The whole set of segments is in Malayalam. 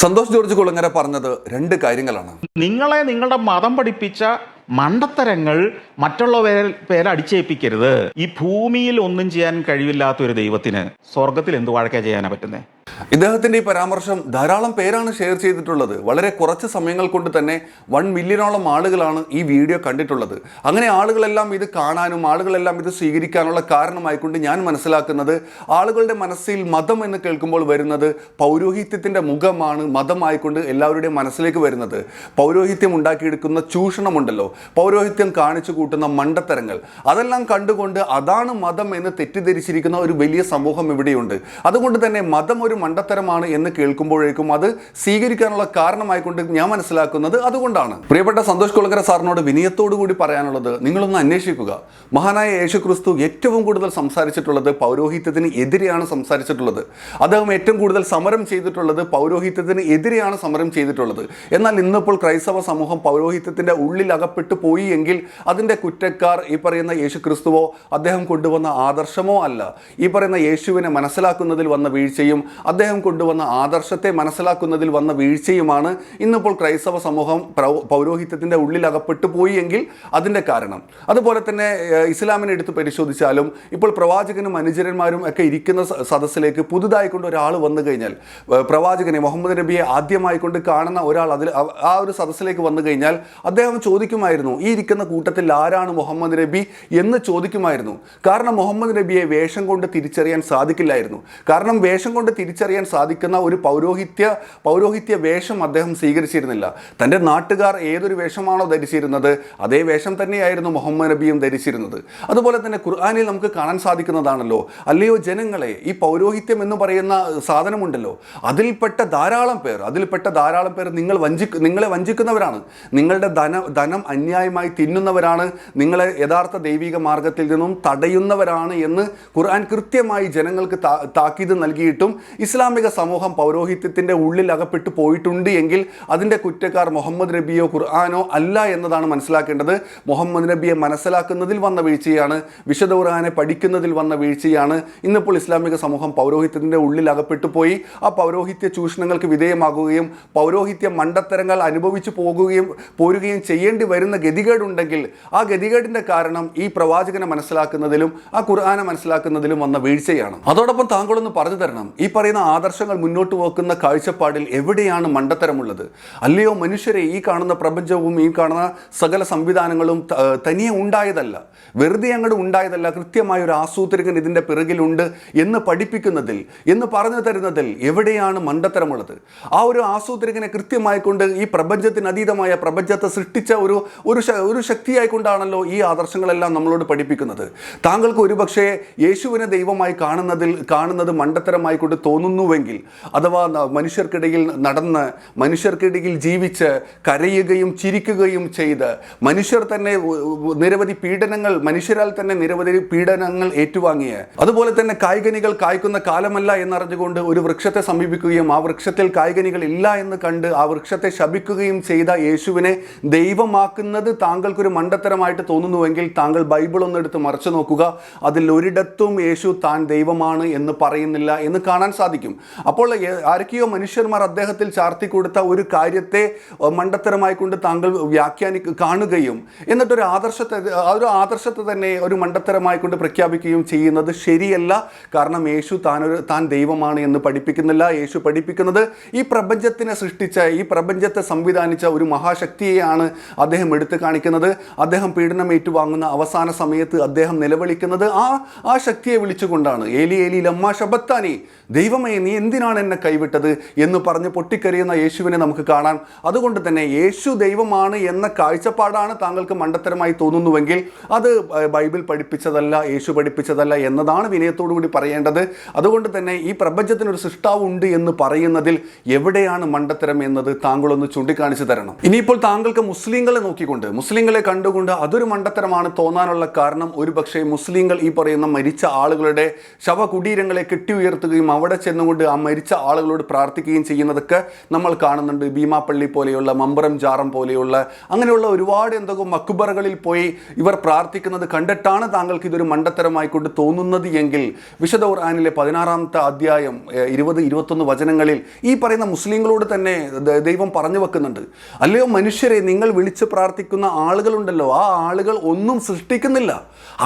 സന്തോഷ് ജോർജ് കുളങ്ങര പറഞ്ഞത് രണ്ട് കാര്യങ്ങളാണ്. നിങ്ങളെ നിങ്ങളുടെ മതം പഠിപ്പിച്ച മണ്ടത്തരങ്ങൾ മറ്റുള്ളവരെ പേരെ അടിച്ചേൽപ്പിക്കരുത്. ഈ ഭൂമിയിൽ ഒന്നും ചെയ്യാൻ കഴിവില്ലാത്ത ഒരു ദൈവത്തിന് സ്വർഗത്തിൽ എന്ത് വഴക്കാ ചെയ്യാനാ പറ്റുന്നേ? ഇദ്ദേഹത്തിന്റെ ഈ പരാമർശം ധാരാളം പേരാണ് ഷെയർ ചെയ്തിട്ടുള്ളത്. വളരെ കുറച്ച് സമയങ്ങൾ കൊണ്ട് തന്നെ വൺ മില്യണോളം ആളുകളാണ് ഈ വീഡിയോ കണ്ടിട്ടുള്ളത്. അങ്ങനെ ആളുകളെല്ലാം ഇത് കാണാനും ആളുകളെല്ലാം ഇത് സ്വീകരിക്കാനുള്ള കാരണമായിക്കൊണ്ട് ഞാൻ മനസ്സിലാക്കുന്നത് ആളുകളുടെ മനസ്സിൽ മതം എന്ന് കേൾക്കുമ്പോൾ വരുന്നത് പൗരോഹിത്യത്തിന്റെ മുഖമാണ് മതമായിക്കൊണ്ട് എല്ലാവരുടെയും മനസ്സിലേക്ക് വരുന്നത്. പൗരോഹിത്യം ഉണ്ടാക്കിയെടുക്കുന്ന ചൂഷണമുണ്ടല്ലോ. പൗരോഹിത്യം കാണിച്ചു കൂട്ടുന്ന മണ്ടത്തരങ്ങൾ. അതെല്ലാം കണ്ടുകൊണ്ട് അതാണ് മതം എന്ന് തെറ്റിദ്ധരിച്ചിരിക്കുന്ന ഒരു വലിയ സമൂഹം ഇവിടെയുണ്ട്. അതുകൊണ്ട് തന്നെ മതം ഒരു മണ്ടത്തരമാണ് എന്ന് കേൾക്കുമ്പോഴേക്കും അത് സ്വീകരിക്കാനുള്ള കാരണമായിക്കൊണ്ട് ഞാൻ മനസ്സിലാക്കുന്നത് അതുകൊണ്ടാണ്. പ്രിയപ്പെട്ട സന്തോഷ് കുളങ്കര സാറിനോട് വിനയത്തോടു കൂടി പറയാനുള്ളത് നിങ്ങളൊന്ന് അന്വേഷിക്കുക. മഹാനായ യേശു ക്രിസ്തു ഏറ്റവും കൂടുതൽ സംസാരിച്ചിട്ടുള്ളത് പൗരോഹിത്യത്തിന് എതിരെയാണ് സംസാരിച്ചിട്ടുള്ളത്. അദ്ദേഹം ഏറ്റവും കൂടുതൽ സമരം ചെയ്തിട്ടുള്ളത് പൗരോഹിത്യത്തിന് എതിരെയാണ് സമരം ചെയ്തിട്ടുള്ളത്. എന്നാൽ ഇന്നിപ്പോൾ ക്രൈസ്തവ സമൂഹം പൗരോഹിത്യത്തിന്റെ ഉള്ളിൽ അകപ്പെട്ടു പോയി എങ്കിൽ അതിന്റെ കുറ്റക്കാർ ഈ പറയുന്ന യേശു ക്രിസ്തുവോ അദ്ദേഹം കൊണ്ടുവന്ന ആദർശമോ അല്ല. ഈ പറയുന്ന യേശുവിനെ മനസ്സിലാക്കുന്നതിൽ വന്ന വീഴ്ചയും അദ്ദേഹം കൊണ്ടുവന്ന ആദർശത്തെ മനസ്സിലാക്കുന്നതിൽ വന്ന വീഴ്ചയുമാണ് ഇന്നിപ്പോൾ ക്രൈസ്തവ സമൂഹം പൗരോഹിത്യത്തിന്റെ ഉള്ളിൽ അകപ്പെട്ടു പോയി എങ്കിൽ അതിന്റെ കാരണം. അതുപോലെ തന്നെ ഇസ്ലാമിനെ എടുത്ത് പരിശോധിച്ചാലും ഇപ്പോൾ പ്രവാചകനും അനുചരന്മാരും ഒക്കെ ഇരിക്കുന്ന സദസ്സിലേക്ക് പുതുതായി കൊണ്ട് ഒരാൾ വന്നു കഴിഞ്ഞാൽ പ്രവാചകനെ മുഹമ്മദ് നബിയെ ആദ്യമായി കൊണ്ട് കാണുന്ന ഒരാൾ അതിൽ ആ ഒരു സദസ്സിലേക്ക് വന്നു കഴിഞ്ഞാൽ അദ്ദേഹം ചോദിക്കുമായിരുന്നു ഈ ഇരിക്കുന്ന കൂട്ടത്തിൽ ആരാണ് മുഹമ്മദ് നബി? എന്ന് ചോദിക്കുമായിരുന്നു. കാരണം മുഹമ്മദ് നബിയെ വേഷം കൊണ്ട് തിരിച്ചറിയാൻ സാധിക്കില്ലായിരുന്നു. കാരണം വേഷം കൊണ്ട് തിരിച്ചറിയാൻ സാധിക്കുന്ന ഒരു പൗരോഹിത്യ പൗരോഹിത്യ വേഷം അദ്ദേഹം സ്വീകരിച്ചിരുന്നില്ല. തന്റെ നാട്ടുകാർ ഏതൊരു വേഷമാണോ ധരിച്ചിരുന്നത് അതേ വേഷം തന്നെയായിരുന്നു മുഹമ്മദ് നബിയും ധരിച്ചിരുന്നത്. അതുപോലെ തന്നെ ഖുർആാനിൽ നമുക്ക് കാണാൻ സാധിക്കുന്നതാണല്ലോ അല്ലയോ ജനങ്ങളെ ഈ പൗരോഹിത്യം എന്ന് പറയുന്ന സാധനമുണ്ടല്ലോ അതിൽപ്പെട്ട ധാരാളം പേർ അതിൽപ്പെട്ട ധാരാളം പേർ നിങ്ങൾ വഞ്ചി നിങ്ങളെ വഞ്ചിക്കുന്നവരാണ്. നിങ്ങളുടെ ധന ധനം അന്യായമായി തിന്നുന്നവരാണ് നിങ്ങളെ യഥാർത്ഥ ദൈവിക മാർഗത്തിൽ നിന്നും തടയുന്നവരാണ് എന്ന് ഖുർആൻ കൃത്യമായി ജനങ്ങൾക്ക് താക്കീത് നൽകിയിട്ടും ഇസ്ലാമിക സമൂഹം പൗരോഹിത്യത്തിന്റെ ഉള്ളിൽ അകപ്പെട്ടു പോയിട്ടുണ്ട് എങ്കിൽ അതിന്റെ കുറ്റക്കാർ മുഹമ്മദ് നബിയോ ഖുർആാനോ അല്ല എന്നതാണ് മനസ്സിലാക്കേണ്ടത്. മുഹമ്മദ് നബിയെ മനസ്സിലാക്കുന്നതിൽ വന്ന വീഴ്ചയാണ് വിശുദ്ധ ഖുർആാനെ പഠിക്കുന്നതിൽ വന്ന വീഴ്ചയാണ്. ഇന്നിപ്പോൾ ഇസ്ലാമിക സമൂഹം പൗരോഹിത്യത്തിന്റെ ഉള്ളിൽ അകപ്പെട്ടു പോയി. ആ പൗരോഹിത്യ ചൂഷണങ്ങൾക്ക് വിധേയമാകുകയും പൗരോഹിത്യ മണ്ടത്തരങ്ങൾ അനുഭവിച്ചു പോകുകയും പോരുകയും ചെയ്യേണ്ടി വരുന്ന ഗതികേടുണ്ടെങ്കിൽ ആ ഗതികേടിന്റെ കാരണം ഈ പ്രവാചകനെ മനസ്സിലാക്കുന്നതിലും ആ ഖുർആാനെ മനസ്സിലാക്കുന്നതിലും വന്ന വീഴ്ചയാണ്. അതോടൊപ്പം താങ്കളൊന്ന് പറഞ്ഞു തരണം. ഈ പറയുന്ന ആദർശങ്ങൾ മുന്നോട്ട് പോക്കുന്ന കാഴ്ചപ്പാടിൽ എവിടെയാണ് മണ്ടത്തരമുള്ളത്? അല്ലയോ മനുഷ്യരെ ഈ കാണുന്ന പ്രപഞ്ചവും ഈ കാണുന്ന സകല സംവിധാനങ്ങളും തനിയെ ഉണ്ടായതല്ല. വെറുതെ അങ്ങോട്ട് ഉണ്ടായതല്ല. കൃത്യമായ ഒരു ആസൂത്രകൻ ഇതിന്റെ പിറകിലുണ്ട് എന്ന് പഠിപ്പിക്കുന്നതിൽ എന്ന് പറഞ്ഞു തരുന്നതിൽ എവിടെയാണ് മണ്ടത്തരമുള്ളത്? ആ ഒരു ആസൂത്രകനെ കൃത്യമായി കൊണ്ട് ഈ പ്രപഞ്ചത്തിനതീതമായ പ്രപഞ്ചത്തെ സൃഷ്ടിച്ച ഒരു ഒരു ഒരു ശക്തിയായിക്കൊണ്ടാണല്ലോ ഈ ആദർശങ്ങളെല്ലാം നമ്മളോട് പഠിപ്പിക്കുന്നത്. താങ്കൾക്ക് ഒരുപക്ഷേ യേശുവിനെ ദൈവമായി കാണുന്നതിൽ കാണുന്നത് മണ്ടത്തരമായി കൊണ്ട് തോന്നുന്നുവെങ്കിൽ അഥവാ മനുഷ്യർക്കിടയിൽ നടന്ന് മനുഷ്യർക്കിടയിൽ ജീവിച്ച് കരയുകയും ചിരിക്കുകയും ചെയ്ത് മനുഷ്യർ തന്നെ നിരവധി പീഡനങ്ങൾ മനുഷ്യരാൽ തന്നെ നിരവധി പീഡനങ്ങൾ ഏറ്റുവാങ്ങിയ അതുപോലെ തന്നെ കായ്കനികൾ കായ്ക്കുന്ന കാലമല്ല എന്നറിഞ്ഞുകൊണ്ട് ഒരു വൃക്ഷത്തെ സമീപിക്കുകയും ആ വൃക്ഷത്തിൽ കായ്കനികൾ ഇല്ല എന്ന് കണ്ട് ആ വൃക്ഷത്തെ ശപിക്കുകയും ചെയ്ത യേശുവിനെ ദൈവമാക്കുന്നത് താങ്കൾക്കൊരു മണ്ടത്തരമായിട്ട് തോന്നുന്നുവെങ്കിൽ താങ്കൾ ബൈബിൾ ഒന്ന് എടുത്ത് മറച്ചു നോക്കുക. അതിൽ ഒരിടത്തും യേശു താൻ ദൈവമാണ് എന്ന് പറയുന്നില്ല എന്ന് കാണാൻ സാധിക്കും. അപ്പോൾ ഏ- ആരൊക്കെയോ മനുഷ്യന്മാർ അദ്ദേഹത്തിൽ ചാർത്തി കൊടുത്ത ഒരു കാര്യത്തെ മണ്ടത്തരമായി കൊണ്ട് താങ്കൾ വ്യാഖ്യാനി കാണുകയും എന്നിട്ടൊരു ആദർശത്തെ ഒരു ആദർശത്തെ തന്നെ ഒരു മണ്ടത്തരമായി കൊണ്ട് പ്രഖ്യാപിക്കുകയും ചെയ്യുന്നത് ശരിയല്ല. കാരണം യേശു താനൊരു താൻ ദൈവമാണ് എന്ന് പഠിപ്പിക്കുന്നില്ല. യേശു പഠിപ്പിക്കുന്നത് ഈ പ്രപഞ്ചത്തിനെ സൃഷ്ടിച്ച ഈ പ്രപഞ്ചത്തെ സംവിധാനിച്ച ഒരു മഹാശക്തിയെയാണ് അദ്ദേഹം എടുത്തു കാണിക്കുന്നത്. അദ്ദേഹം പീഡനം ഏറ്റുവാങ്ങുന്ന അവസാന സമയത്ത് അദ്ദേഹം നിലവിളിക്കുന്നത് ആ ആ ശക്തിയെ വിളിച്ചുകൊണ്ടാണ്. ഏലി ഏലി ലമ്മ ശബത്താനി ദൈവമേ നീ എന്തിനാണ് എന്നെ കൈവിട്ടത്? എന്ന് പറഞ്ഞ് പൊട്ടിക്കരയുന്ന യേശുവിനെ നമുക്ക് കാണാം. അതുകൊണ്ട് തന്നെ യേശു ദൈവമാണ് എന്ന കാഴ്ചപ്പാടാണ് താങ്കൾക്ക് മണ്ടത്തരമായി തോന്നുന്നുവെങ്കിൽ അത് ബൈബിൾ പഠിപ്പിച്ചതല്ല യേശു പഠിപ്പിച്ചതല്ല എന്നതാണ് വിനയത്തോടു കൂടി പറയേണ്ടത്. അതുകൊണ്ട് തന്നെ ഈ പ്രപഞ്ചത്തിനൊരു സൃഷ്ടാവ് ഉണ്ട് എന്ന് പറയുന്നതിൽ എവിടെയാണ് മണ്ടത്തരം എന്നത് താങ്കളൊന്ന് ചൂണ്ടിക്കാണിച്ചു തരണം. ഇനിയിപ്പോൾ താങ്കൾക്ക് മുസ്ലിങ്ങളെ നോക്കിക്കൊണ്ട് മുസ്ലിങ്ങളെ കണ്ടുകൊണ്ട് അതൊരു മണ്ടത്തരമാണ് തോന്നാനുള്ള കാരണം. ഒരുപക്ഷെ മുസ്ലിങ്ങൾ ഈ പറയുന്ന മരിച്ച ആളുകളുടെ ശവകുടീരങ്ങളെ കെട്ടി ഉയർത്തുകയും അവിടെ ചെന്ന് നിന്നുകൊണ്ട് ആ മരിച്ച ആളുകളോട് പ്രാർത്ഥിക്കുകയും ചെയ്യുന്നതൊക്കെ നമ്മൾ കാണുന്നുണ്ട്. ഭീമാപ്പള്ളി പോലെയുള്ള മമ്പറം ജാറം പോലെയുള്ള അങ്ങനെയുള്ള ഒരുപാട് എന്തൊക്കെ മക്കുബറകളിൽ പോയി ഇവർ പ്രാർത്ഥിക്കുന്നത് കണ്ടിട്ടാണ് താങ്കൾക്ക് ഇതൊരു മണ്ടത്തരമായിക്കൊണ്ട് തോന്നുന്നത് എങ്കിൽ വിശദ ഖുർആനിലെ പതിനാറാമത്തെ അധ്യായം ഇരുപത് ഇരുപത്തൊന്ന് വചനങ്ങളിൽ ഈ പറയുന്ന മുസ്ലിങ്ങളോട് തന്നെ ദൈവം പറഞ്ഞു വെക്കുന്നുണ്ട്. അല്ലയോ മനുഷ്യരെ നിങ്ങൾ വിളിച്ച് പ്രാർത്ഥിക്കുന്ന ആളുകളുണ്ടല്ലോ. ആ ആളുകൾ ഒന്നും സൃഷ്ടിക്കുന്നില്ല.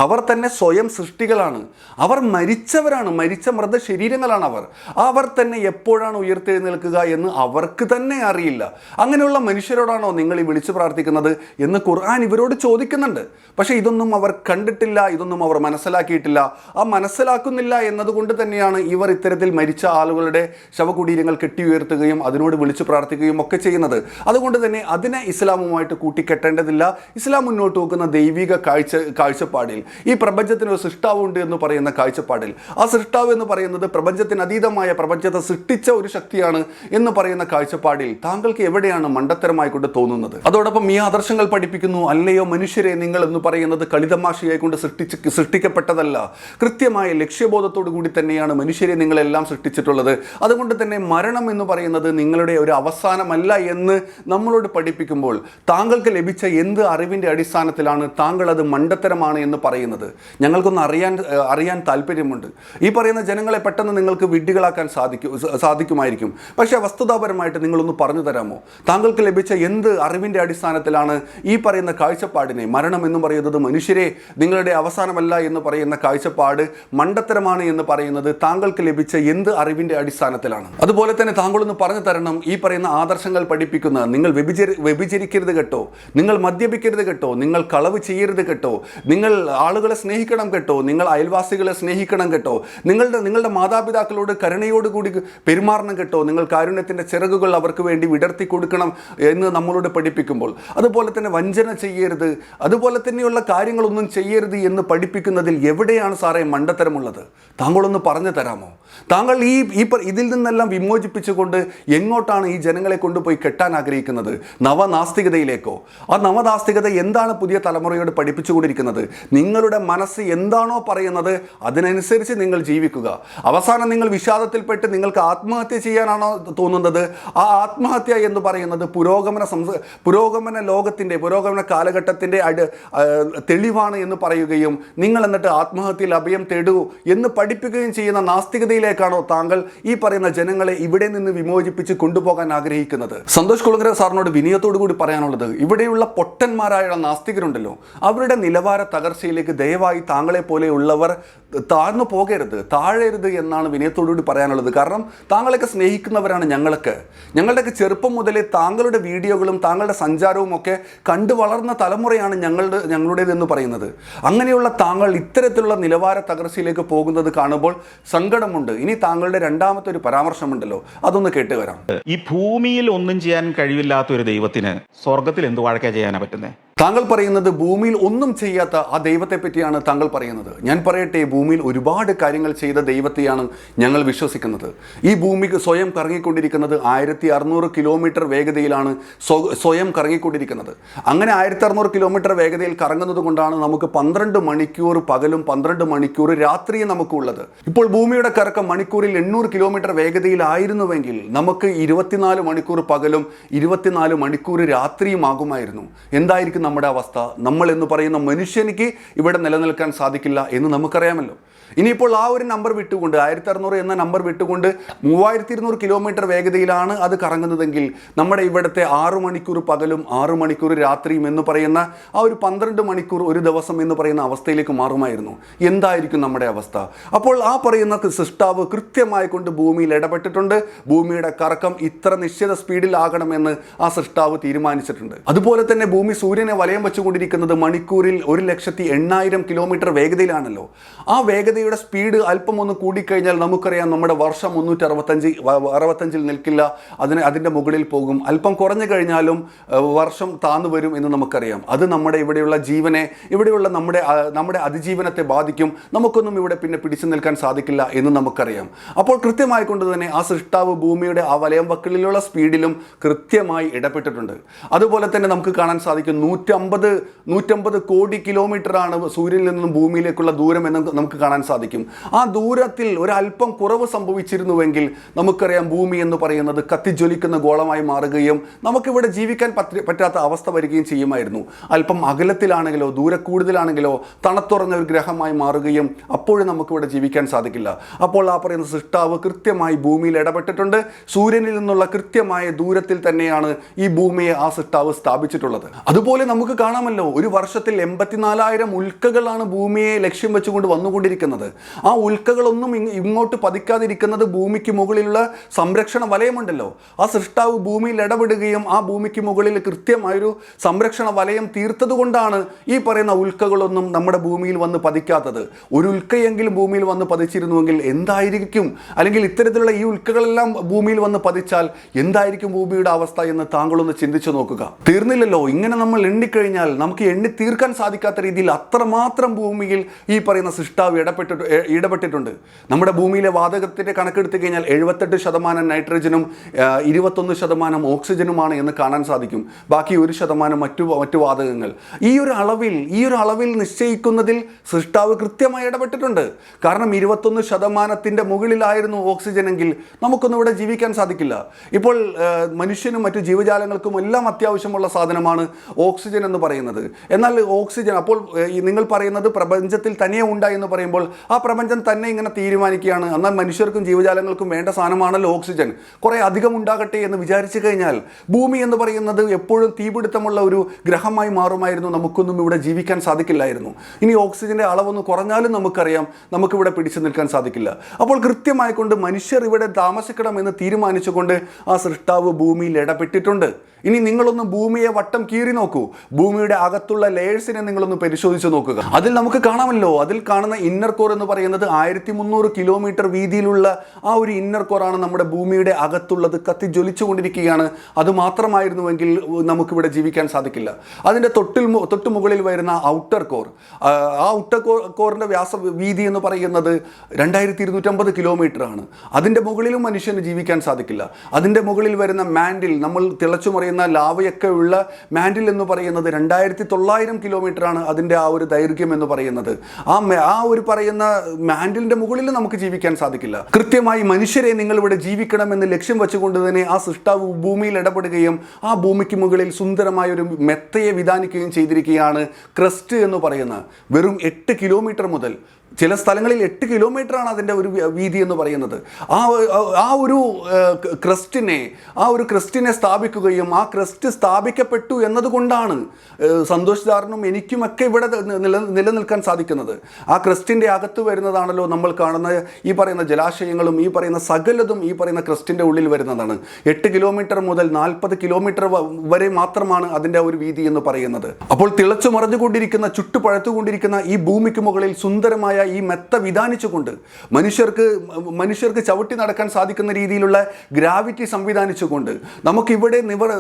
അവർ തന്നെ സ്വയം സൃഷ്ടികളാണ്. അവർ മരിച്ചവരാണ്. മരിച്ച മൃതശരീരങ്ങളാണ് അവർ അവർ തന്നെ എപ്പോഴാണ് ഉയർത്തെഴുന്നേൽക്കുക എന്ന് അവർക്ക് തന്നെ അറിയില്ല. അങ്ങനെയുള്ള മനുഷ്യരോടാണോ നിങ്ങൾ ഈ വിളിച്ചു പ്രാർത്ഥിക്കുന്നത് എന്ന് ഖുർആൻ ഇവരോട് ചോദിക്കുന്നുണ്ട്. പക്ഷേ ഇതൊന്നും അവർ കണ്ടിട്ടില്ല ഇതൊന്നും അവർ മനസ്സിലാക്കിയിട്ടില്ല. ആ മനസ്സിലാക്കുന്നില്ല എന്നതുകൊണ്ട് തന്നെയാണ് ഇവർ ഇത്തരത്തിൽ മരിച്ച ആളുകളുടെ ശവകുടീരങ്ങൾ കെട്ടിയുയർത്തുകയും അതിനോട് വിളിച്ചു പ്രാർത്ഥിക്കുകയും ഒക്കെ ചെയ്യുന്നത്. അതുകൊണ്ട് തന്നെ അതിനെ ഇസ്ലാമുമായിട്ട് കൂട്ടിക്കെട്ടേണ്ടതില്ല. ഇസ്ലാം മുന്നോട്ട് വെക്കുന്ന ദൈവിക കാഴ്ച കാഴ്ചപ്പാടിൽ. ഈ പ്രപഞ്ചത്തിന് ഒരു സൃഷ്ടാവുണ്ട് എന്ന് പറയുന്ന കാഴ്ചപ്പാടിൽ. ആ സൃഷ്ടാവ് എന്ന് പറയുന്നത് പ്രപഞ്ചത്തിന് അതീതമായ പ്രപഞ്ചത്തെ സൃഷ്ടിച്ച ഒരു ശക്തിയാണ് എന്ന് പറയുന്ന കാഴ്ചപ്പാടിൽ താങ്കൾക്ക് എവിടെയാണ് മണ്ടത്തരമായി കൊണ്ട് തോന്നുന്നത്? അതോടൊപ്പം ഈ ആദർശങ്ങൾ പഠിപ്പിക്കുന്നു അല്ലയോ മനുഷ്യരെ നിങ്ങൾ എന്ന് പറയുന്നത് കളിതമാശയായി കൊണ്ട് സൃഷ്ടിച്ച് സൃഷ്ടിക്കപ്പെട്ടതല്ല. കൃത്യമായ ലക്ഷ്യബോധത്തോടു കൂടി തന്നെയാണ് മനുഷ്യരെ നിങ്ങളെല്ലാം സൃഷ്ടിച്ചിട്ടുള്ളത്. അതുകൊണ്ട് തന്നെ മരണം എന്ന് പറയുന്നത് നിങ്ങളുടെ ഒരു അവസാനമല്ല എന്ന് നമ്മളോട് പഠിപ്പിക്കുമ്പോൾ താങ്കൾക്ക് ലഭിച്ച എന്ത് അറിവിന്റെ അടിസ്ഥാനത്തിലാണ് താങ്കൾ അത് മണ്ടത്തരമാണ് എന്ന് പറയുന്നത്? ഞങ്ങൾക്കൊന്ന് അറിയാൻ അറിയാൻ താല്പര്യമുണ്ട് ഈ പറയുന്ന ജനങ്ങളെ പെട്ടെന്ന് നിങ്ങൾക്ക് വിഡ്ഢികളാക്കാൻ സാധിക്കും സാധിക്കുമായിരിക്കും. പക്ഷേ വസ്തുതാപരമായിട്ട് നിങ്ങളൊന്ന് പറഞ്ഞു തരാമോ? താങ്കൾക്ക് ലഭിച്ച എന്ത് അറിവിന്റെ അടിസ്ഥാനത്തിലാണ് ഈ പറയുന്ന കാഴ്ചപ്പാടിനെ മരണം എന്ന് പറയുന്നത് മനുഷ്യരെ നിങ്ങളുടെ അവസാനമല്ല എന്ന് പറയുന്ന കാഴ്ചപ്പാട് മണ്ടത്തരമാണ് എന്ന് പറയുന്നത് താങ്കൾക്ക് ലഭിച്ച എന്ത് അറിവിന്റെ അടിസ്ഥാനത്തിലാണ്? അതുപോലെ തന്നെ താങ്കളൊന്ന് പറഞ്ഞു തരണം ഈ പറയുന്ന ആദർശങ്ങൾ പഠിപ്പിക്കുന്ന നിങ്ങൾ വ്യഭിചരി വ്യഭിചരിക്കരുത് കേട്ടോ. നിങ്ങൾ മദ്യപിക്കരുത് കേട്ടോ. നിങ്ങൾ കളവ് ചെയ്യരുത് കേട്ടോ. നിങ്ങൾ ആളുകളെ സ്നേഹിക്കണം കേട്ടോ. നിങ്ങൾ അയൽവാസികളെ സ്നേഹിക്കണം കേട്ടോ. നിങ്ങളുടെ നിങ്ങളുടെ മാതാപിതാക്കളോട് കരുണയോടുകൂടി പെരുമാറണം കേട്ടോ. നിങ്ങൾ കാരുണ്യത്തിന്റെ ചിറകുകൾ അവർക്ക് വേണ്ടി വിടർത്തി കൊടുക്കണം എന്ന് നമ്മളോട് പഠിപ്പിക്കുമ്പോൾ. അതുപോലെ തന്നെ വഞ്ചന ചെയ്യരുത്. അതുപോലെ തന്നെയുള്ള കാര്യങ്ങളൊന്നും ചെയ്യരുത് എന്ന് പഠിപ്പിക്കുന്നതിൽ എവിടെയാണ് സാറേ മണ്ടത്തരമുള്ളത്? താങ്കളൊന്ന് പറഞ്ഞു തരാമോ? താങ്കൾ ഈ ഈ ഇതിൽ നിന്നെല്ലാം വിമോചിപ്പിച്ചുകൊണ്ട് എങ്ങോട്ടാണ് ഈ ജനങ്ങളെ കൊണ്ടുപോയി കെട്ടാൻ ആഗ്രഹിക്കുന്നത്? നവനാസ്തികതയിലേക്കോ? ആ നവനാസ്തികത എന്താണ് പുതിയ തലമുറയോട് പഠിപ്പിച്ചുകൊണ്ടിരിക്കുന്നത്? നിങ്ങളുടെ മനസ്സ് എന്താണോ പറയുന്നത് അതിനനുസരിച്ച് നിങ്ങൾ ജീവിക്കുക. അവസാനം നിങ്ങൾ വിഷാദത്തിൽപ്പെട്ട് നിങ്ങൾക്ക് ആത്മഹത്യ ചെയ്യാനാണോ തോന്നുന്നത്? ആ ആത്മഹത്യ എന്ന് പറയുന്നത് പുരോഗമന സംസ പുരോഗമന ലോകത്തിന്റെ പുരോഗമന കാലഘട്ടത്തിന്റെ അട് തെളിവാണ് എന്ന് പറയുകയും നിങ്ങൾ എന്നിട്ട് ആത്മഹത്യയിൽ അഭയം തേടൂ എന്ന് പഠിപ്പിക്കുകയും ചെയ്യുന്ന നാസ്തികതയിലേക്കാണോ താങ്കൾ ഈ പറയുന്ന ജനങ്ങളെ ഇവിടെ നിന്ന് വിമോചിപ്പിച്ച് കൊണ്ടുപോകാൻ ആഗ്രഹിക്കുന്നത്? സന്തോഷ് കുളങ്ങര സാറിനോട് വിനയത്തോടു കൂടി പറയാനുള്ളത് ഇവിടെയുള്ള പൊട്ടന്മാരായുള്ള നാസ്തികരുണ്ടല്ലോ അവരുടെ നിലവാര തകർച്ചയിലേക്ക് ദയവായി താങ്കളെ പോലെയുള്ളവർ താഴ്ന്നു പോകരുത് താഴരുത് എന്നാണ് വിനയത്തോടുകൂടി പറയാനുള്ളത്. കാരണം താങ്കളൊക്കെ സ്നേഹിക്കുന്നവരാണ് ഞങ്ങൾക്ക് ഞങ്ങളുടെയൊക്കെ ചെറുപ്പം മുതലേ താങ്കളുടെ വീഡിയോകളും താങ്കളുടെ സഞ്ചാരവും ഒക്കെ കണ്ടു വളർന്ന തലമുറയാണ് ഞങ്ങളുടെ ഞങ്ങളുടേതെന്ന് പറയുന്നത്. അങ്ങനെയുള്ള താങ്കൾ ഇത്തരത്തിലുള്ള നിലവാര തകർച്ചയിലേക്ക് പോകുന്നത് കാണുമ്പോൾ സങ്കടമുണ്ട്. ഇനി താങ്കളുടെ രണ്ടാമത്തെ ഒരു പരാമർശമുണ്ടല്ലോ. അതൊന്ന് കേട്ട് വരാം. ഈ ഭൂമിയിൽ ഒന്നും ചെയ്യാൻ കഴിവില്ലാത്ത ഒരു ദൈവത്തിന് സ്വർഗത്തിൽ എന്ത് വഴക്കാ ചെയ്യാനാ പറ്റുന്നത് താങ്കൾ പറയുന്നത് ഭൂമിയിൽ ഒന്നും ചെയ്യാത്ത ആ ദൈവത്തെ പറ്റിയാണ് താങ്കൾ പറയുന്നത്. ഞാൻ പറയട്ടെ ഭൂമിയിൽ ഒരുപാട് കാര്യങ്ങൾ ചെയ്ത ദൈവത്തെയാണ് ഞങ്ങൾ വിശ്വസിക്കുന്നത്. ഈ ഭൂമിക്ക് സ്വയം കറങ്ങിക്കൊണ്ടിരിക്കുന്നത് ആയിരത്തി അറുന്നൂറ് കിലോമീറ്റർ വേഗതയിലാണ് സ്വ- സ്വയം കറങ്ങിക്കൊണ്ടിരിക്കുന്നത്. അങ്ങനെ ആയിരത്തി അറുന്നൂറ് കിലോമീറ്റർ വേഗതയിൽ കറങ്ങുന്നത് കൊണ്ടാണ് നമുക്ക് പന്ത്രണ്ട് മണിക്കൂർ പകലും പന്ത്രണ്ട് മണിക്കൂർ രാത്രിയും നമുക്കുള്ളത്. ഇപ്പോൾ ഭൂമിയുടെ കറക്കം മണിക്കൂറിൽ എണ്ണൂറ് കിലോമീറ്റർ വേഗതയിലായിരുന്നുവെങ്കിൽ നമുക്ക് ഇരുപത്തിനാല് മണിക്കൂർ പകലും ഇരുപത്തിനാല് മണിക്കൂർ രാത്രിയുമാകുമായിരുന്നു എന്തായിരിക്കും നമ്മുടെ അവസ്ഥ. നമ്മൾ എന്ന് പറയുന്ന മനുഷ്യനിക്ക് ഇവിടെ നിലനിൽക്കാൻ സാധിക്കില്ല എന്ന് നമുക്കറിയാമല്ലോ. ഇനിയിപ്പോൾ ആ ഒരു നമ്പർ വിട്ടുകൊണ്ട് ആയിരത്തി അറുന്നൂറ് എന്ന നമ്പർ വിട്ടുകൊണ്ട് മൂവായിരത്തി ഇരുന്നൂറ് കിലോമീറ്റർ വേഗതയിലാണ് അത് കറങ്ങുന്നതെങ്കിൽ നമ്മുടെ ഇവിടുത്തെ ആറു മണിക്കൂർ പകലും ആറു മണിക്കൂർ രാത്രിയും എന്ന് പറയുന്ന ആ ഒരു പന്ത്രണ്ട് മണിക്കൂർ ഒരു ദിവസം എന്ന് പറയുന്ന അവസ്ഥയിലേക്ക് മാറുമായിരുന്നു. എന്തായിരിക്കും നമ്മുടെ അവസ്ഥ? അപ്പോൾ ആ പറയുന്ന സൃഷ്ടാവ് കൃത്യമായി കൊണ്ട് ഭൂമിയിൽ ഇടപെട്ടിട്ടുണ്ട്. ഭൂമിയുടെ കറക്കം ഇത്ര നിശ്ചിത സ്പീഡിലാകണമെന്ന് ആ സൃഷ്ടാവ് തീരുമാനിച്ചിട്ടുണ്ട്. അതുപോലെ തന്നെ ഭൂമി സൂര്യനെ വലയം വെച്ചുകൊണ്ടിരിക്കുന്നത് മണിക്കൂറിൽ ഒരു ലക്ഷത്തി എണ്ണായിരം കിലോമീറ്റർ വേഗതയിലാണല്ലോ. ആ വേഗതയുടെ സ്പീഡ് അല്പം ഒന്ന് കൂടിക്കഴിഞ്ഞാൽ നമുക്കറിയാം നമ്മുടെ വർഷം മുന്നൂറ്റി അറുപത്തഞ്ച് അറുപത്തഞ്ചിൽ നിൽക്കില്ല. അതിന് അതിന്റെ മുകളിൽ പോകും. അല്പം കുറഞ്ഞു കഴിഞ്ഞാലും വർഷം താന്നു വരും എന്ന് നമുക്കറിയാം. അത് നമ്മുടെ ഇവിടെയുള്ള ജീവനെ ഇവിടെയുള്ള നമ്മുടെ നമ്മുടെ അതിജീവനത്തെ ബാധിക്കും. നമുക്കൊന്നും ഇവിടെ പിന്നെ പിടിച്ചു നിൽക്കാൻ സാധിക്കില്ല എന്ന് നമുക്കറിയാം. അപ്പോൾ കൃത്യമായി കൊണ്ട് തന്നെ ആ സൃഷ്ടാവ് ഭൂമിയുടെ ആ വലയം വക്കളിലുള്ള സ്പീഡിലും കൃത്യമായി ഇടപെട്ടിട്ടുണ്ട്. അതുപോലെ തന്നെ നമുക്ക് കാണാൻ സാധിക്കും നൂറ്റമ്പത് നൂറ്റമ്പത് കോടി കിലോമീറ്ററാണ് സൂര്യനിൽ നിന്നും ഭൂമിയിലേക്കുള്ള ദൂരം എന്ന് നമുക്ക് കാണാൻ സാധിക്കും. സാധിക്കും. ആ ദൂരത്തിൽ ഒരല്പം കുറവ് സംഭവിച്ചിരുന്നുവെങ്കിൽ നമുക്കറിയാം ഭൂമി എന്ന് പറയുന്നത് കത്തിജ്വലിക്കുന്ന ഗോളമായി മാറുകയും നമുക്കിവിടെ ജീവിക്കാൻ പറ്റ- പറ്റാത്ത അവസ്ഥ വരികയും ചെയ്യുമായിരുന്നു. അല്പം അകലത്തിലാണെങ്കിലോ ദൂരെ കൂടുതലാണെങ്കിലോ തണുത്തുറഞ്ഞ ഒരു ഗ്രഹമായി മാറുകയും അപ്പോഴും നമുക്കിവിടെ ജീവിക്കാൻ സാധിക്കില്ല. അപ്പോൾ ആ പറയുന്ന സൃഷ്ടാവ് കൃത്യമായി ഭൂമിയിൽ ഇടപെട്ടിട്ടുണ്ട്. സൂര്യനിൽ നിന്നുള്ള കൃത്യമായ ദൂരത്തിൽ തന്നെയാണ് ഈ ഭൂമിയെ ആ സൃഷ്ടാവ് സ്ഥാപിച്ചിട്ടുള്ളത്. അതുപോലെ നമുക്ക് കാണാമല്ലോ ഒരു വർഷത്തിൽ എൺപത്തിനാലായിരം ഉൽക്കകളാണ് ഭൂമിയെ ലക്ഷ്യം വെച്ചുകൊണ്ട് വന്നുകൊണ്ടിരിക്കുന്നത്. ആ ഉൽക്കകളൊന്നും ഇങ്ങോട്ട് പതിക്കാതിരിക്കുന്നത് ഭൂമിക്ക് മുകളിലുള്ള സംരക്ഷണ വലയമുണ്ടല്ലോ. ആ സൃഷ്ടാവ് ഭൂമിയിൽ ഇടപെടുകയും ആ ഭൂമിക്ക് മുകളിൽ കൃത്യമായൊരു സംരക്ഷണ വലയം തീർത്തതുകൊണ്ടാണ് ഈ പറയുന്ന ഉൽക്കകളൊന്നും നമ്മുടെ ഭൂമിയിൽ വന്ന് പതിക്കാത്തത്. ഒരു ഉൽക്കയെങ്കിലും ഭൂമിയിൽ വന്ന് പതിച്ചിരുന്നുവെങ്കിൽ എന്തായിരിക്കും? അല്ലെങ്കിൽ ഇത്തരത്തിലുള്ള ഈ ഉൽക്കകളെല്ലാം ഭൂമിയിൽ വന്ന് പതിച്ചാൽ എന്തായിരിക്കും ഭൂമിയുടെ അവസ്ഥ എന്ന് താങ്കളൊന്ന് ചിന്തിച്ചു നോക്കുക. തീർന്നില്ലല്ലോ. ഇങ്ങനെ നമ്മൾ എണ്ണിക്കഴിഞ്ഞാൽ നമുക്ക് എണ്ണി തീർക്കാൻ സാധിക്കാത്ത രീതിയിൽ അത്രമാത്രം ഭൂമിയിൽ ഈ പറയുന്ന സൃഷ്ടാവ് ഇടപെട്ടിട്ട് ഇടപെട്ടിട്ടുണ്ട്. നമ്മുടെ ഭൂമിയിലെ വാതകത്തിന്റെ കണക്കെടുത്ത് കഴിഞ്ഞാൽ എഴുപത്തെട്ട് ശതമാനം നൈട്രജനും ഇരുപത്തൊന്ന് ശതമാനം ഓക്സിജനുമാണ് എന്ന് കാണാൻ സാധിക്കും. ബാക്കി ഒരു ശതമാനം മറ്റു മറ്റു വാതകങ്ങൾ. ഈ ഒരു അളവിൽ ഈ ഒരു അളവിൽ നിശ്ചയിക്കുന്നതിൽ സൃഷ്ടാവ് കൃത്യമായി ഇടപെട്ടിട്ടുണ്ട്. കാരണം ഇരുപത്തൊന്ന് ശതമാനത്തിന്റെ മുകളിലായിരുന്നു ഓക്സിജൻ എങ്കിൽ നമുക്കൊന്നും ഇവിടെ ജീവിക്കാൻ സാധിക്കില്ല. ഇപ്പോൾ മനുഷ്യനും മറ്റു ജീവജാലങ്ങൾക്കും എല്ലാം അത്യാവശ്യമുള്ള സാധനമാണ് ഓക്സിജൻ എന്ന് പറയുന്നത്. എന്നാൽ ഓക്സിജൻ അപ്പോൾ നിങ്ങൾ പറയുന്നത് പ്രപഞ്ചത്തിൽ തനിയെ ഉണ്ടായി എന്ന് പറയുമ്പോൾ ആ പ്രപഞ്ചം തന്നെ ഇങ്ങനെ തീരുമാനിക്കുകയാണ്. എന്നാൽ മനുഷ്യർക്കും ജീവജാലങ്ങൾക്കും വേണ്ട സാധനമാണല്ലോ ഓക്സിജൻ. കുറേ അധികം ഉണ്ടാകട്ടെ എന്ന് വിചാരിച്ചു കഴിഞ്ഞാൽ ഭൂമി എന്ന് പറയുന്നത് എപ്പോഴും തീപിടുത്തമുള്ള ഒരു ഗ്രഹമായി മാറുമായിരുന്നു. നമുക്കൊന്നും ഇവിടെ ജീവിക്കാൻ സാധിക്കില്ലായിരുന്നു. ഇനി ഓക്സിജന്റെ അളവൊന്ന് കുറഞ്ഞാലും നമുക്കറിയാം നമുക്കിവിടെ പിടിച്ചു നിൽക്കാൻ സാധിക്കില്ല. അപ്പോൾ കൃത്യമായിക്കൊണ്ട് മനുഷ്യർ ഇവിടെ താമസിക്കണം എന്ന് തീരുമാനിച്ചുകൊണ്ട് ആ സൃഷ്ടാവ് ഭൂമിയിൽ ഇടപെട്ടിട്ടുണ്ട്. ഇനി നിങ്ങളൊന്ന് ഭൂമിയെ വട്ടം കീറി നോക്കൂ. ഭൂമിയുടെ അകത്തുള്ള ലെയേഴ്സിനെ നിങ്ങളൊന്ന് പരിശോധിച്ച് നോക്കുക. അതിൽ നമുക്ക് കാണാമല്ലോ. അതിൽ കാണുന്ന ഇന്നർ കോർ എന്ന് പറയുന്നത് ആയിരത്തി മുന്നൂറ് കിലോമീറ്റർ വീതിയിലുള്ള ആ ഒരു ഇന്നർ കോറാണ് നമ്മുടെ ഭൂമിയുടെ അകത്തുള്ളത് കത്തി ജ്വലിച്ചുകൊണ്ടിരിക്കുകയാണ്. അത് മാത്രമായിരുന്നുവെങ്കിൽ നമുക്കിവിടെ ജീവിക്കാൻ സാധിക്കില്ല. അതിന്റെ തൊട്ടിൽ തൊട്ട് മുകളിൽ വരുന്ന ഔട്ടർ കോർ ആ ഔട്ടർ കോറിന്റെ വ്യാസ വീതി എന്ന് പറയുന്നത് രണ്ടായിരത്തി ഇരുന്നൂറ്റമ്പത് കിലോമീറ്റർ ആണ്. അതിന്റെ മുകളിലും മനുഷ്യന് ജീവിക്കാൻ സാധിക്കില്ല. അതിന്റെ മുകളിൽ വരുന്ന മാൻഡിൽ നമ്മൾ തിളച്ചു മറിയുന്ന ലാവയൊക്കെ ഉള്ള മാൻഡിൽ എന്ന് പറയുന്നത് രണ്ടായിരത്തി തൊള്ളായിരം കിലോമീറ്റർ ആണ് അതിന്റെ ആ ഒരു ദൈർഘ്യം എന്ന് പറയുന്നത്. ആ ആ ഒരു പറയുന്ന മാൻഡിലിന്റെ മുകളിൽ നമുക്ക് ജീവിക്കാൻ സാധിക്കില്ല. കൃത്യമായി മനുഷ്യരെ നിങ്ങൾ ഇവിടെ ജീവിക്കണമെന്ന് ലക്ഷ്യം വെച്ചുകൊണ്ട് തന്നെ ആ സൃഷ്ടാവ് ഭൂമിയിൽ ഇടപെടുകയും ആ ഭൂമിക്ക് മുകളിൽ സുന്ദരമായ ഒരു മെത്തയെ വിധാനിക്കുകയും ചെയ്തിരിക്കുകയാണ് ക്രസ്റ്റ് എന്ന് പറയുന്ന വെറും എട്ട് കിലോമീറ്റർ മുതൽ ചില സ്ഥലങ്ങളിൽ എട്ട് കിലോമീറ്ററാണ് അതിന്റെ ഒരു വീതി എന്ന് പറയുന്നത്. ആ ആ ഒരു ക്രസ്റ്റിനെ ആ ഒരു ക്രസ്റ്റിനെ സ്ഥാപിക്കുകയും ആ ക്രസ്റ്റ് സ്ഥാപിക്കപ്പെട്ടു എന്നതുകൊണ്ടാണ് സന്തോഷ് എനിക്കുമൊക്കെ ഇവിടെ നില നിലനിൽക്കാൻ സാധിക്കുന്നത്. ആ ക്രസ്റ്റിന്റെ അകത്ത് വരുന്നതാണല്ലോ നമ്മൾ കാണുന്ന ഈ പറയുന്ന ജലാശയങ്ങളും ഈ പറയുന്ന സകലതും ഈ പറയുന്ന ക്രസ്റ്റിന്റെ ഉള്ളിൽ വരുന്നതാണ്. എട്ട് കിലോമീറ്റർ മുതൽ നാൽപ്പത് കിലോമീറ്റർ വരെ മാത്രമാണ് അതിന്റെ ഒരു വീതി എന്ന് പറയുന്നത്. അപ്പോൾ തിളച്ചു മറഞ്ഞുകൊണ്ടിരിക്കുന്ന ചുട്ടുപഴത്തുകൊണ്ടിരിക്കുന്ന ഈ ഭൂമിക്ക് മുകളിൽ സുന്ദരമായ ഈ മെത്ത വിധാനിച്ചുകൊണ്ട് മനുഷ്യർക്ക് മനുഷ്യർക്ക് ചവിട്ടി നടക്കാൻ സാധിക്കുന്ന രീതിയിലുള്ള ഗ്രാവിറ്റി സംവിധാനിച്ചുകൊണ്ട് നമുക്കിവിടെ നിവർ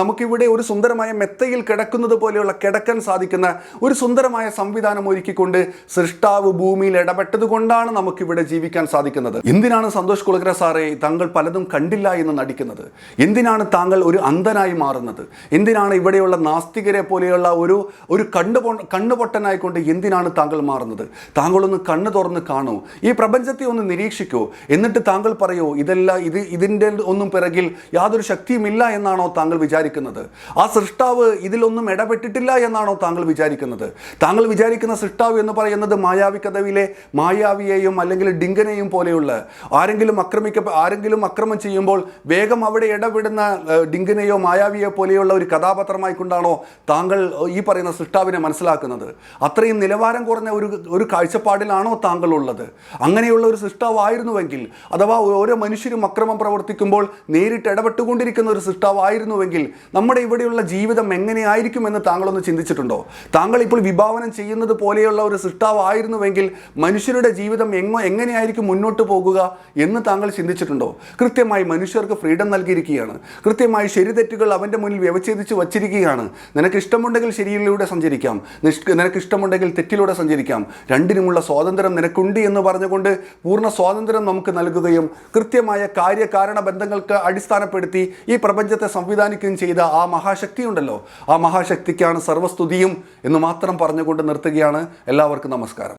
നമുക്കിവിടെ ഒരു സുന്ദരമായ മെത്തയിൽ കിടക്കുന്നത് പോലെയുള്ള കിടക്കാൻ സാധിക്കുന്ന ഒരു സുന്ദരമായ സംവിധാനം ഒരുക്കിക്കൊണ്ട് സൃഷ്ടാവ് ഭൂമിയിൽ ഇടപെട്ടത് കൊണ്ടാണ് നമുക്കിവിടെ ജീവിക്കാൻ സാധിക്കുന്നത്. എന്തിനാണ് സന്തോഷ് കുളകര സാറേ താങ്കൾ പലതും കണ്ടില്ല എന്ന് നടിക്കുന്നത്? എന്തിനാണ് താങ്കൾ ഒരു അന്ധനായി മാറുന്നത്? എന്തിനാണ് ഇവിടെയുള്ള നാസ്തികരെ പോലെയുള്ള ഒരു ഒരു കണ്ണു കണ്ണുപൊട്ടനായിക്കൊണ്ട് എന്തിനാണ് താങ്കൾ മാറുന്നത്? താങ്കളൊന്ന് കണ്ണ് തുറന്ന് കാണൂ. ഈ പ്രപഞ്ചത്തെ ഒന്ന് നിരീക്ഷിക്കൂ. എന്നിട്ട് താങ്കൾ പറയൂ ഇതെല്ലാം ഇത് ഇതിന്റെ ഒന്നും പിറകിൽ യാതൊരു ശക്തിയുമില്ല എന്നാണോ താങ്കൾ വിചാരിക്കുന്നത്? ആ സൃഷ്ടാവ് ഇതിലൊന്നും ഇടപെട്ടിട്ടില്ല എന്നാണോ താങ്കൾ വിചാരിക്കുന്നത്? താങ്കൾ വിചാരിക്കുന്ന സൃഷ്ടാവ് എന്ന് പറയുന്നത് മായാവി കഥവിലെ മായാവിയെയും അല്ലെങ്കിൽ ഡിങ്കനെയും പോലെയുള്ള ആരെങ്കിലും ആക്രമിക്ക ആരെങ്കിലും അക്രമം ചെയ്യുമ്പോൾ വേഗം അവിടെ ഇടപെടുന്ന ഡിങ്കനെയോ മായാവിയോ പോലെയുള്ള ഒരു കഥാപാത്രമായി കൊണ്ടാണോ താങ്കൾ ഈ പറയുന്ന സൃഷ്ടാവിനെ മനസ്സിലാക്കുന്നത്? അത്രയും നിലവാരം കുറഞ്ഞ ഒരു ഒരു കാഴ്ചപ്പാടിലാണോ താങ്കൾ ഉള്ളത് അങ്ങനെയുള്ള ഒരു സൃഷ്ടാവായിരുന്നുവെങ്കിൽ അഥവാ ഓരോ മനുഷ്യരും അക്രമം പ്രവർത്തിക്കുമ്പോൾ നേരിട്ട് ഇടപെട്ടുകൊണ്ടിരിക്കുന്ന ഒരു സൃഷ്ടാവായിരുന്നുവെങ്കിൽ നമ്മുടെ ഇവിടെയുള്ള ജീവിതം എങ്ങനെയായിരിക്കുമെന്ന് താങ്കളൊന്ന് ചിന്തിച്ചിട്ടുണ്ടോ? താങ്കൾ ഇപ്പോൾ വിഭാവനം ചെയ്യുന്നത് പോലെയുള്ള ഒരു സൃഷ്ടാവായിരുന്നുവെങ്കിൽ മനുഷ്യരുടെ ജീവിതം എങ്ങോ എങ്ങനെയായിരിക്കും മുന്നോട്ട് പോകുക എന്ന് താങ്കൾ ചിന്തിച്ചിട്ടുണ്ടോ? കൃത്യമായി മനുഷ്യർക്ക് ഫ്രീഡം നൽകിയിരിക്കുകയാണ്. കൃത്യമായി ശരിതെറ്റുകൾ അവന്റെ മുന്നിൽ വ്യവച്ഛേദിച്ച് വച്ചിരിക്കുകയാണ്. നിനക്ക് ഇഷ്ടമുണ്ടെങ്കിൽ ശരിയിലൂടെ സഞ്ചരിക്കാം. നിനക്ക് ഇഷ്ടമുണ്ടെങ്കിൽ തെറ്റിലൂടെ സഞ്ചരിക്കാം. രണ്ടിനുമുള്ള സ്വാതന്ത്ര്യം നിനക്കുണ്ട് എന്ന് പറഞ്ഞുകൊണ്ട് പൂർണ സ്വാതന്ത്ര്യം നമുക്ക് നൽകുകയും കൃത്യമായ കാര്യകാരണ ബന്ധങ്ങൾക്ക് അടിസ്ഥാനപ്പെടുത്തി ഈ പ്രപഞ്ചത്തെ സംവിധാനിക്കുകയും ചെയ്ത ആ മഹാശക്തി ഉണ്ടല്ലോ ആ മഹാശക്തിക്കാണ് സർവസ്തുതിയും എന്ന് മാത്രം പറഞ്ഞുകൊണ്ട് നിർത്തുകയാണ്. എല്ലാവർക്കും നമസ്കാരം.